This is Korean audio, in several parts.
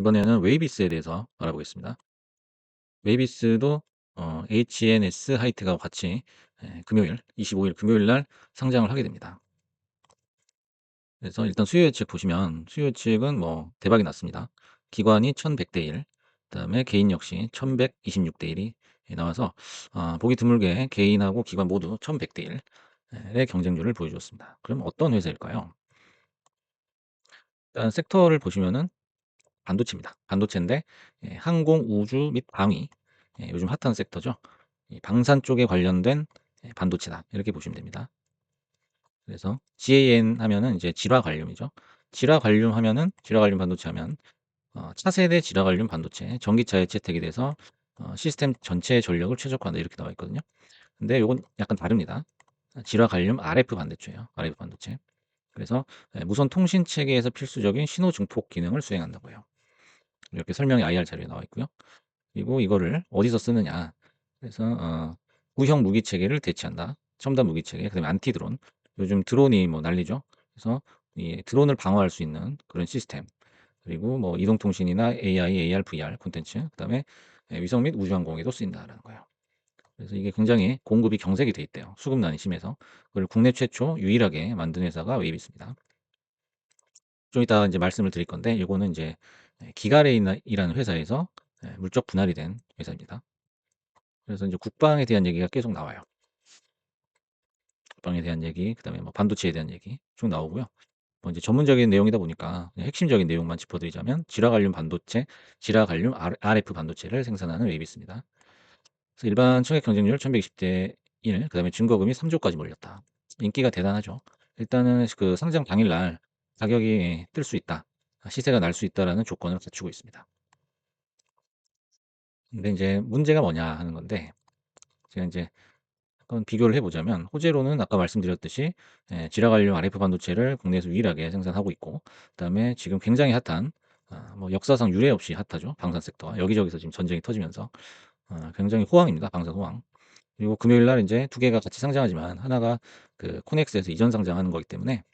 이번에는 웨이비스에 대해서 알아보겠습니다. 웨이비스도 어 HNS 하이텍하고 같이 예 금요일 25일 금요일 날 상장을 하게 됩니다. 그래서 일단 수요 예측 보시면 수요 예측은 뭐 대박이 났습니다. 기관이 1,100대 1, 그다음에 개인 역시 1,126대 1이 예 나와서 아 보기 드물게 개인하고 기관 모두 1,100대 1의 경쟁률을 보여주었습니다. 그럼 어떤 회사일까요? 일단 섹터를 보시면은 반도체입니다. 반도체인데 예 항공, 우주 및 방위 예 요즘 핫한 섹터죠. 이 방산 쪽에 관련된 예 반도체다. 이렇게 보시면 됩니다. 그래서 GaN 하면은 이제 질화 관륨이죠. 질화 관륨 하면은 질화 관륨 반도체 하면 어 차세대 질화 관륨 반도체, 전기차에 채택이 돼서 어 시스템 전체의 전력을 최적화한다 이렇게 나와 있거든요. 근데 요건 약간 다릅니다. 질화 관륨 RF 반도체예요. RF 반도체. 그래서 예 무선 통신 체계에서 필수적인 신호 증폭 기능을 수행한다고 해요. 이렇게 설명이 IR 자료에 나와 있고요. 그리고 이거를 어디서 쓰느냐. 그래서 어 구형 무기 체계를 대체한다. 첨단 무기 체계, 그다음에 안티 드론. 요즘 드론이 뭐 난리죠. 그래서 이 드론을 방어할 수 있는 그런 시스템. 그리고 뭐 이동 통신이나 AI, AR, VR 콘텐츠, 그다음에 예 위성 및 우주 항공에도 쓰인다라는 거예요. 그래서 이게 굉장히 공급이 경색이 돼 있대요. 수급난이 심해서. 그걸 국내 최초 유일하게 만든 회사가 웨이비스입니다. 좀 이따가 인제 말씀을 드릴 건데 요거는 인제 예 기가레인이나 이라는 회사에서 예 물적 분할이 된 회사입니다. 그래서 인제 국방에 대한 얘기가 계속 나와요. 국방에 대한 얘기, 그다음에 뭐 반도체에 대한 얘기 쭉 나오고요. 뭐 인제 전문적인 내용이다 보니까 핵심적인 내용만 짚어드리자면 관륨 반도체, R RF 반도체를 생산하는 웨이비스입니다. 그래서 일반 청약 경쟁률 1,120대 1, 그다음에 증거금이 3 조까지 몰렸다. 인기가 대단하죠. 일단은 그 상장 당일날 가격이 뜰 수 있다. 아 시세가 날 수 있다라는 조건을 갖추고 있습니다. 근데 인제 문제가 뭐냐 하는 건데 제가 인제 한번 비교를 해 보자면 호재로는 아까 말씀드렸듯이 예 관련 RF 반도체를 국내에서 유일하게 생산하고 있고 그다음에 지금 굉장히 핫한 아 뭐 역사상 유례 없이 핫하죠. 방산 섹터가 여기저기서 지금 전쟁이 터지면서 어 굉장히 호황입니다. 방산 호황. 그리고 금요일 날 인제 2 개가 같이 상장하지만 하나가 그 코넥스에서 이전 상장하는 거기 때문에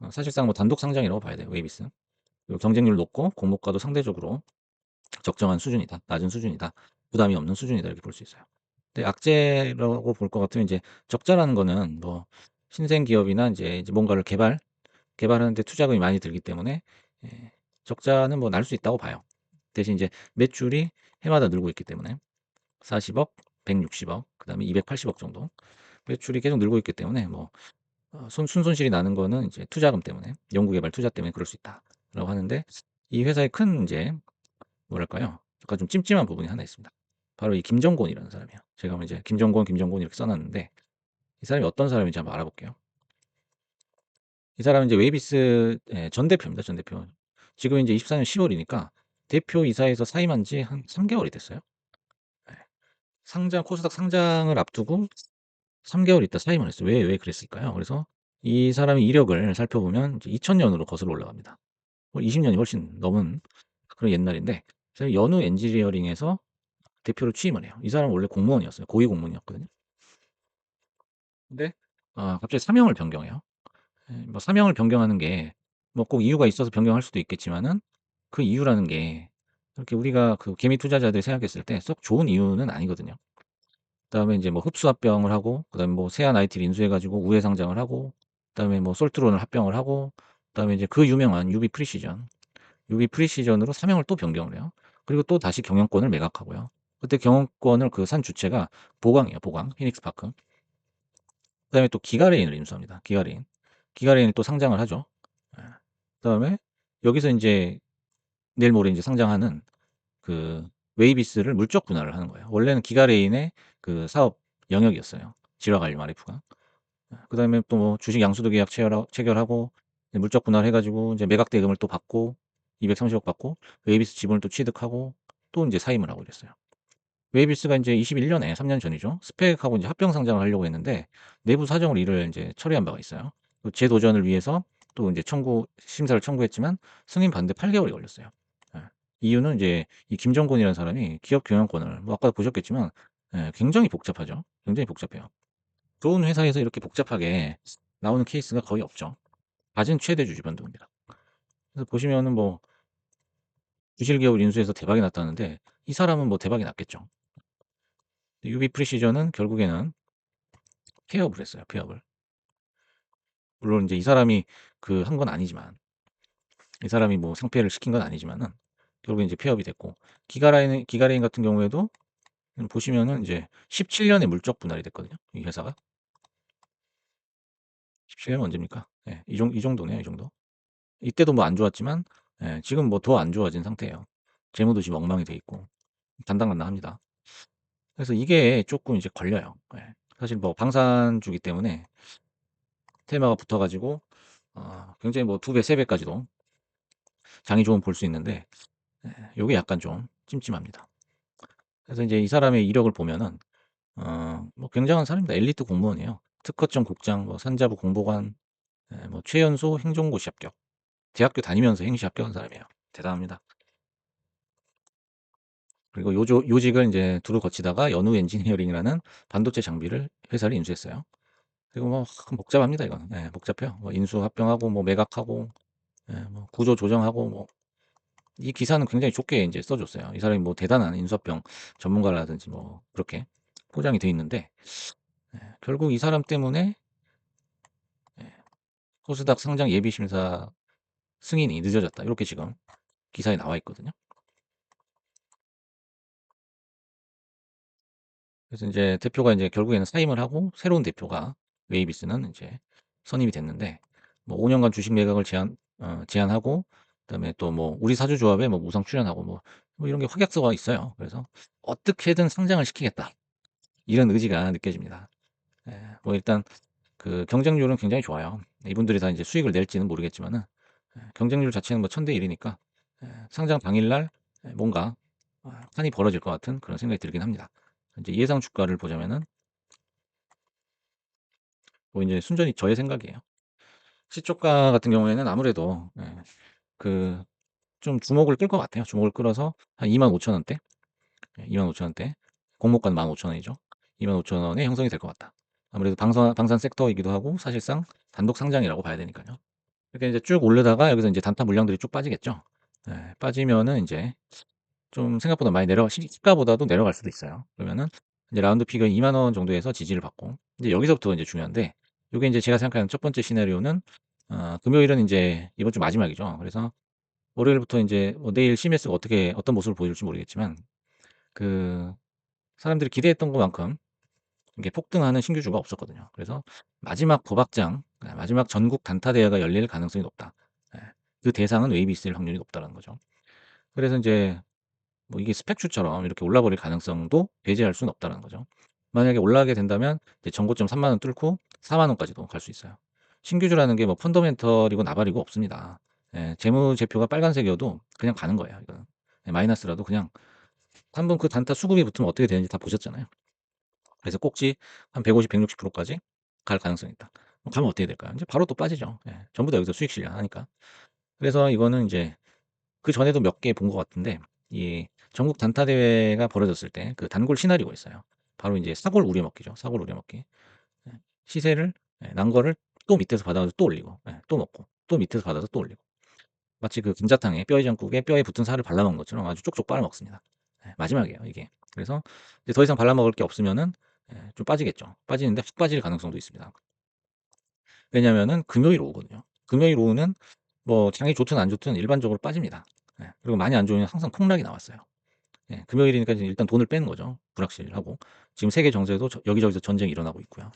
어 사실상 뭐 단독 상장이라고 봐야 돼요, 웨이비스. 경쟁률 높고 공모가도 상대적으로 적정한 수준이다. 낮은 수준이다. 부담이 없는 수준이다. 이렇게 볼 수 있어요. 근데 악재라고 볼 것 같으면 인제 적자라는 거는 뭐 신생 기업이나 이제 뭔가를 개발 개발하는 데 투자금이 많이 들기 때문에 예 적자는 뭐 날 수 있다고 봐요. 대신 인제 매출이 해마다 늘고 있기 때문에 40 억, 160 억, 그 다음에 280억 정도 매출이 계속 늘고 있기 때문에 뭐어손 순손실이 나는 거는 이제 투자금 때문에 연구 개발 투자 때문에 그럴 수 있다 라고 하는데 이 회사의 큰 인제 뭐랄까요? 약간 좀 찜찜한 부분이 하나 있습니다. 바로 이 김정곤이라는 사람이에요. 제가 뭐 이제 김정곤, 김정곤 이렇게 써 놨는데 이 사람이 어떤 사람인지 한번 알아볼게요. 이 사람은 이제 웨이비스 예전 대표입니다, 전 대표. 지금 인제 24년 10 월이니까 대표 이사에서 사임한 지 한 3 개월이 됐어요. 예. 상장 코스닥 상장을 앞두고 3 개월 있다 사임을 했어요. 왜 왜 그랬을까요? 그래서 이 사람의 이력을 살펴보면 이제 2000 년으로 거슬러 올라갑니다. 뭐20 년이 훨씬 넘은 그런 옛날인데 저 연우 엔지니어링에서 대표로 취임을 해요. 이 사람은 원래 공무원이었어요. 고위 공무원이었거든요. 근데 아 갑자기 사명을 변경해요. 예뭐 사명을 변경하는 게 뭐 꼭 이유가 있어서 변경할 수도 있겠지만은 그 이유라는 게 그렇게 우리가 그 개미 투자자들이 생각했을 때 썩 좋은 이유는 아니거든요. 그다음에 인제 뭐 흡수 합병을 하고 그다음에 뭐 세안 IT를 인수해 가지고 우회 상장을 하고 그다음에 뭐 솔트론을 합병을 하고 그다음에 이제 그 유명한 유비 프리시전, 유비 프리시전으로 사명을 또 변경을 해요. 그리고 또 다시 경영권을 매각하고요. 그때 경영권을 그 산 주체가 보광이에요, 보광. 피닉스 파크. 그다음에 또 기가레인을 인수합니다. 기가레인. 기가레인이 또 상장을 하죠. 예. 그다음에 여기서 인제 내일 모레 인제 상장하는 그 웨이비스를 물적 분할을 하는 거예요. 원래는 기가레인의 그 사업 영역이었어요. 관련 RF가. 예. 그다음에 또 뭐 주식 양수도 계약 체결하 체결하고 이제 물적 분할해 가지고 이제 매각 대금을 또 받고 230억 받고 웨이비스 지분을 또 취득하고 또 인제 사임을 하고 이랬어요. 웨이비스가 인제 21 년에 3년 전이죠. 스펙하고 인제 합병 상장을 하려고 했는데 내부 사정으로 이를 인제 처리한 바가 있어요. 그 재도전을 위해서 또 인제 청구 심사를 청구했지만 승인 받는데 8 개월이 걸렸어요. 예. 이유는 인제 이 김정곤이라는 사람이 기업 경영권을 뭐 아까 보셨겠지만 예 굉장히 복잡하죠. 굉장히 복잡해요. 좋은 회사에서 이렇게 복잡하게 나오는 케이스가 거의 없죠. 가진 최대 주주 변동입니다. 그래서 보시면은 뭐 부실 기업을 인수해서 대박이 났다는데 이 사람은 뭐 대박이 났겠죠. UB 프리시전은 결국에는 폐업을 했어요. 폐업을. 물론 이제 이 사람이 그 한 건 아니지만 이 사람이 뭐 상폐를 시킨 건 아니지만은 결국에 이제 폐업이 됐고 기가라인 기가레인 같은 경우에도 보시면은 이제 17년에 물적 분할이 됐거든요. 이 회사가. 17년 언제입니까? 예. 이 정 이 정도네요, 이 정도. 이때도 뭐 안 좋았지만 예, 지금 뭐 더 안 좋아진 상태예요. 재무도 지금 엉망이 돼 있고 간당간당합니다. 그래서 이게 조금 이제 걸려요. 예. 사실 뭐 방산주기 때문에 테마가 붙어 가지고 어 굉장히 뭐2 배, 3 배까지도 장이 좋으면 볼수 있는데 예, 요게 약간 좀 찜찜합니다. 그래서 이제 이 사람의 이력을 보면은 어 뭐 굉장한 사람입니다. 엘리트 공무원이에요. 특허청 국장, 뭐 산자부 공보관, 예, 뭐 최연소 행정고시 합격. 대학교 다니면서 행시 합격한 사람이에요. 대단합니다. 그리고 요조, 요직을 이제 두루 거치다가 연우 엔지니어링이라는 반도체 장비를 회사를 인수했어요. 그리고 뭐 복잡합니다 이건. 예, 복잡해요. 뭐 인수 합병하고 뭐 매각하고 예, 뭐 구조 조정하고 뭐 이 기사는 굉장히 좋게 이제 써줬어요. 이 사람이 뭐 대단한 인수합병 전문가라든지 뭐 그렇게 포장이 돼 있는데 예, 결국 이 사람 때문에 예, 코스닥 상장 예비 심사 승인이 늦어졌다. 이렇게 지금 기사에 나와 있거든요. 그래서 이제 대표가 이제 결국에는 사임을 하고 새로운 대표가 웨이비스는 이제 선임이 됐는데 뭐 5년간 주식 매각을 제한 어, 제한하고 그다음에 또 뭐 우리 사주 조합에 뭐 무상 출연하고 뭐, 뭐 이런 게 확약서가 있어요. 그래서 어떻게든 상장을 시키겠다 이런 의지가 느껴집니다. 예, 뭐 일단 그 경쟁률은 굉장히 좋아요. 이분들이 다 이제 수익을 낼지는 모르겠지만은 예, 경쟁률 자체는 뭐 천 대 일이니까 예, 상장 당일날 뭔가 한이 벌어질 것 같은 그런 생각이 들긴 합니다. 이제 예상 주가를 보자면은 뭐 이제 순전히 저의 생각이에요. 시초가 같은 경우에는 아무래도 예, 그좀 주목을 끌 것 같아요. 주목을 끌어서 한 25,000원대, 예, 25,000원대, 공모가는 15,000원이죠. 25,000원에 형성이 될 것 같다. 아무래도 방산, 방산 섹터이기도 하고 사실상 단독 상장이라고 봐야 되니까요. 이렇게 이제 쭉 올르다가 여기서 이제 단타 물량들이 쭉 빠지겠죠. 예, 빠지면은 이제 좀 생각보다 많이 내려가 시가보다도 내려갈 수도 있어요. 그러면은 이제 라운드 피가 2만 원 정도에서 지지를 받고 이제 여기서부터 이제 중요한데 요게 이제 제가 생각하는 첫 번째 시나리오는 어, 금요일은 이제 이번 주 마지막이죠. 그래서 월요일부터 이제 뭐 내일 CMS가 어떻게 어떤 모습을 보여줄지 모르겠지만 그 사람들이 기대했던 것만큼 이게 폭등하는 신규주가 없었거든요. 그래서 마지막 도박장, 네, 마지막 전국 단타 대회가 열릴 가능성이 높다. 네, 그 대상은 웨이비스일 확률이 높다는 거죠. 그래서 이제 뭐 이게 스펙추처럼 이렇게 올라버릴 가능성도 배제할 수는 없다는 거죠. 만약에 올라가게 된다면 전고점 3만 원 뚫고 4만 원까지도 갈 수 있어요. 신규주라는 게 뭐 펀더멘털이고 나발이고 없습니다. 예, 재무제표가 빨간색이어도 그냥 가는 거예요. 이거는. 예, 마이너스라도 그냥 한번 그 단타 수급이 붙으면 어떻게 되는지 다 보셨잖아요. 그래서 꼭지 한 150, 160%까지 갈 가능성이 있다. 가면 어떻게 될까요? 이제 바로 또 빠지죠. 예, 전부 다 여기서 수익 실려하니까. 그래서 이거는 이제 그 전에도 몇 개 본 것 같은데 이 전국 단타 대회가 벌어졌을 때 그 단골 시나리오가 있어요. 바로 이제 사골 우려먹기죠. 사골 우려먹기. 예, 시세를 예, 난 거를 또 밑에서 받아서 또 올리고 예, 또 먹고 또 밑에서 받아서 또 올리고 마치 그 감자탕에 뼈해장국에 뼈에 붙은 살을 발라먹는 것처럼 아주 쪽쪽 빨아먹습니다. 마지막이에요 이게. 그래서 더 이상 발라먹을 게 없으면은 좀 빠지겠죠. 빠지는데 훅 빠질 가능성도 있습니다. 왜냐면은 금요일 오후거든요. 금요일 오후는 뭐 장이 좋든 안 좋든 일반적으로 빠집니다. 그리고 많이 안 좋으면 항상 폭락이 나왔어요. 예, 금요일이니까 일단 돈을 빼는 거죠. 불확실하고. 지금 세계 정세도 저, 여기저기서 전쟁이 일어나고 있고요.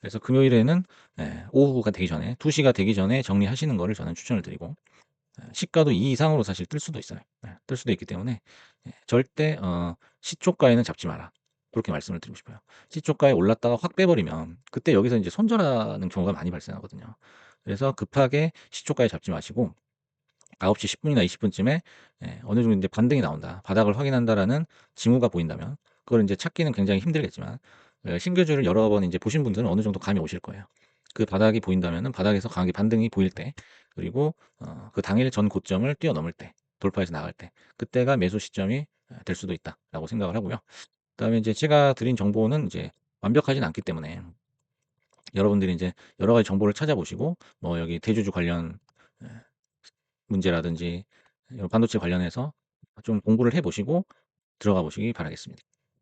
그래서 금요일에는 예, 오후가 되기 전에 2시가 되기 전에 정리하시는 거를 저는 추천을 드리고 예, 시가도 이 이상으로 사실 뜰 수도 있어요. 예, 뜰 수도 있기 때문에 예, 절대 어, 시초가에는 잡지 마라. 그렇게 말씀을 드리고 싶어요. 시초가에 올랐다가 확 빼버리면 그때 여기서 이제 손절하는 경우가 많이 발생하거든요. 그래서 급하게 시초가에 잡지 마시고 9시 10분이나 20분쯤에 예, 어느 정도 이제 반등이 나온다. 바닥을 확인한다라는 징후가 보인다면 그걸 이제 찾기는 굉장히 힘들겠지만 예, 신규주를 여러 번 이제 보신 분들은 어느 정도 감이 오실 거예요. 그 바닥이 보인다면은 바닥에서 강하게 반등이 보일 때 그리고 어, 그 당일 전 고점을 뛰어넘을 때 돌파해서 나갈 때 그때가 매수 시점이 될 수도 있다라고 생각을 하고요. 그다음에 이제 제가 드린 정보는 이제 완벽하진 않기 때문에 여러분들이 이제 여러 가지 정보를 찾아보시고 뭐 여기 대주주 관련 문제라든지 반도체 관련해서 좀 공부를 해 보시고 들어가 보시기 바라겠습니다.